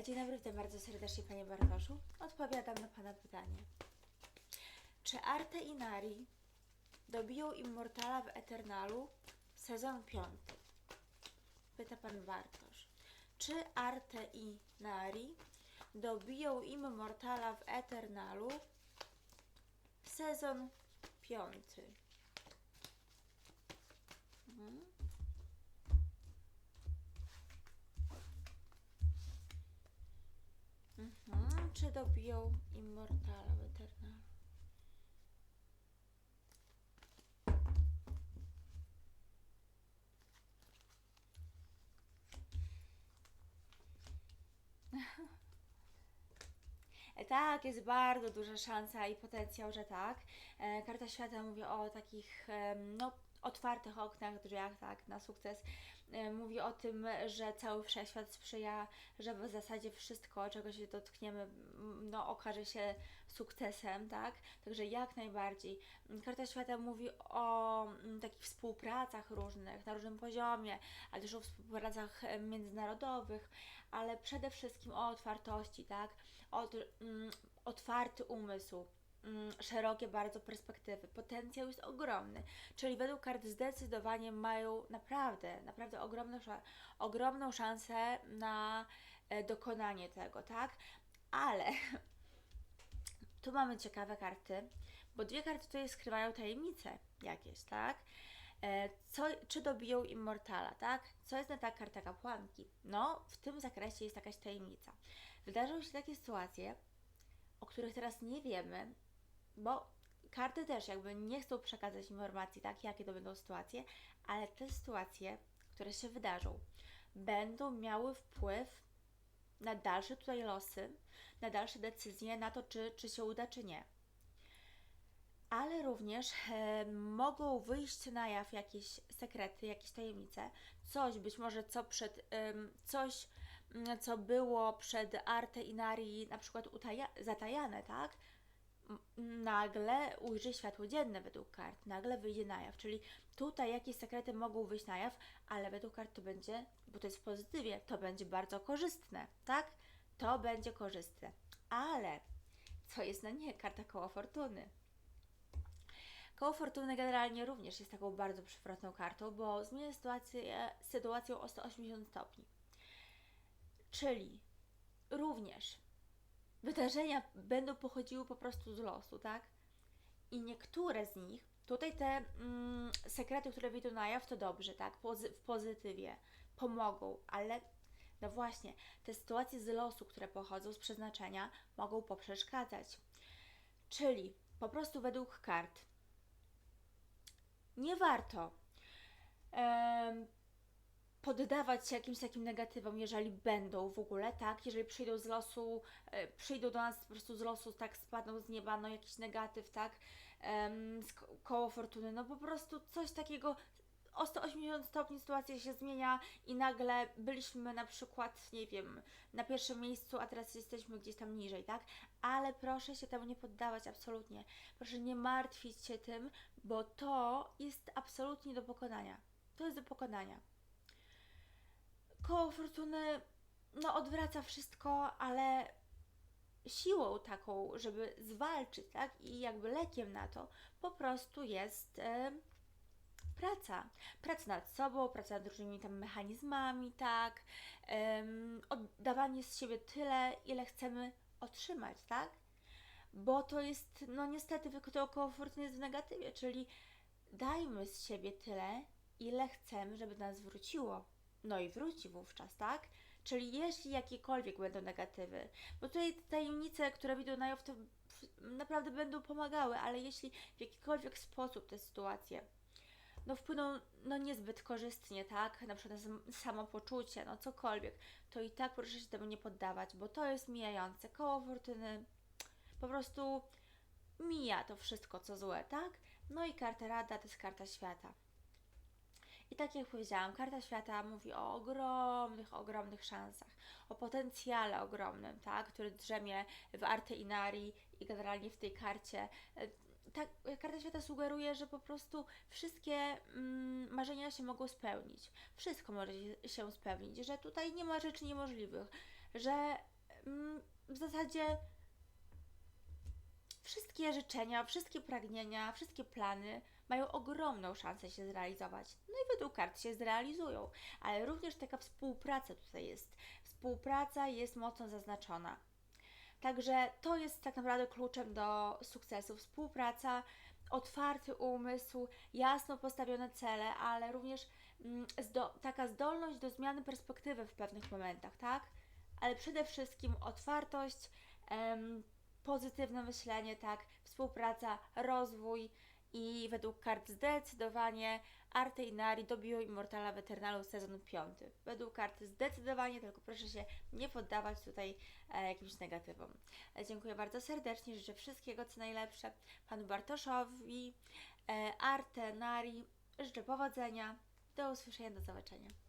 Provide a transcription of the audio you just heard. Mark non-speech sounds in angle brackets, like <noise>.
Dzień dobry, witam bardzo serdecznie Panie Bartoszu. Odpowiadam na Pana pytanie. Czy Arte i Nari dobiją Immortala w Eternalu sezon piąty? Pyta Pan Bartosz. Czy Arte i Nari dobiją Immortala w Eternalu sezon piąty? Mhm. Mhm. Czy dobiją Immortala w Eternalu? E, Tak, jest bardzo duża szansa i potencjał, że tak. E, Karta Świata mówi o takich no, otwartych oknach, drzwiach, tak, na sukces. E, Mówi o tym, że cały wszechświat sprzyja, że w zasadzie wszystko, czego się dotkniemy, no, okaże się sukcesem, tak? Także jak najbardziej. Karta Świata mówi o mm, takich współpracach różnych, na różnym poziomie, ale też o współpracach e, międzynarodowych, ale przede wszystkim o otwartości, tak? O, mm, otwarty umysł, szerokie bardzo perspektywy. Potencjał jest ogromny, czyli według kart zdecydowanie mają naprawdę, naprawdę ogromną, ogromną szansę na e, dokonanie tego, tak? Ale <laughs> tu mamy ciekawe karty, bo dwie karty tutaj skrywają tajemnice jakieś, tak? E, Co, czy dobiją Immortala, tak? Co jest na ta karta kapłanki? No, w tym zakresie jest jakaś tajemnica. Wydarzą się takie sytuacje, o których teraz nie wiemy, bo karty też jakby nie chcą przekazać informacji, tak, jakie to będą sytuacje, ale te sytuacje, które się wydarzą, będą miały wpływ na dalsze tutaj losy, na dalsze decyzje, na to, czy, czy się uda, czy nie. Ale również e, mogą wyjść na jaw jakieś sekrety, jakieś tajemnice, coś być może co przed, em, coś, mm, co było przed Arte i Nari na przykład utaja- zatajane, tak? Nagle ujrzy światło dzienne według kart, nagle wyjdzie na jaw. Czyli tutaj jakieś sekrety mogą wyjść na jaw, ale według kart to będzie, bo to jest w pozytywie, to będzie bardzo korzystne, tak? To będzie korzystne. Ale co jest na nie? Karta koła fortuny. Koło fortuny generalnie również jest taką bardzo przewrotną kartą, bo zmienia sytuację, o 180 stopni. Czyli również wydarzenia będą pochodziły po prostu z losu, tak? I niektóre z nich, tutaj te mm, sekrety, które wyjdą na jaw, to dobrze, tak? Pozy- w pozytywie pomogą, ale no właśnie, te sytuacje z losu, które pochodzą z przeznaczenia, mogą poprzeszkadzać. Czyli po prostu według kart nie warto em, poddawać się jakimś takim negatywom, jeżeli będą w ogóle, tak? Jeżeli przyjdą z losu, e, przyjdą do nas po prostu z losu, tak, spadną z nieba, no jakiś negatyw, tak? Ko- koło fortuny, no po prostu coś takiego o 180 stopni sytuacja się zmienia i nagle byliśmy na przykład, nie wiem, na pierwszym miejscu, a teraz jesteśmy gdzieś tam niżej, tak? Ale proszę się temu nie poddawać, absolutnie. Proszę nie martwić się tym, bo to jest absolutnie do pokonania. To jest do pokonania. Koło fortuny, no odwraca wszystko, ale siłą taką, żeby zwalczyć, tak? I jakby lekiem na to po prostu jest e, praca. Praca nad sobą, praca nad różnymi tam mechanizmami, tak? Em, oddawanie z siebie tyle, ile chcemy otrzymać, tak? Bo to jest, no niestety, to około fortuny jest w negatywie, czyli dajmy z siebie tyle, ile chcemy, żeby nas wróciło. No i wróci wówczas, tak? Czyli jeśli jakiekolwiek będą negatywy, bo tutaj tajemnice, które widzą na to naprawdę będą pomagały, ale jeśli w jakikolwiek sposób te sytuacje no wpłyną no niezbyt korzystnie, tak? Na przykład na sam- samopoczucie, no cokolwiek, to i tak proszę się temu nie poddawać, bo to jest mijające. Koło fortuny po prostu mija to wszystko, co złe, tak? No i karta rada to jest karta świata. I tak jak powiedziałam, karta świata mówi o ogromnych, ogromnych szansach, o potencjale ogromnym, tak, który drzemie w Arte Inari i generalnie w tej karcie. E, Tak, karta świata sugeruje, że po prostu wszystkie mm, marzenia się mogą spełnić. Wszystko może się spełnić, że tutaj nie ma rzeczy niemożliwych, że mm, w zasadzie wszystkie życzenia, wszystkie pragnienia, wszystkie plany mają ogromną szansę się zrealizować. No i według kart się zrealizują, ale również taka współpraca tutaj jest. Współpraca jest mocno zaznaczona. Także to jest tak naprawdę kluczem do sukcesu. Współpraca, otwarty umysł, jasno postawione cele, ale również mm, zdo- taka zdolność do zmiany perspektywy w pewnych momentach, tak? Ale przede wszystkim otwartość, em, pozytywne myślenie, tak? Współpraca, rozwój i według kart zdecydowanie Arte Inari dobiło Immortala w Eternalu sezon 5. Według karty zdecydowanie, tylko proszę się nie poddawać tutaj e, jakimś negatywom. E, dziękuję bardzo serdecznie, życzę wszystkiego co najlepsze panu Bartoszowi, e, Arte Nari, życzę powodzenia, do usłyszenia, do zobaczenia.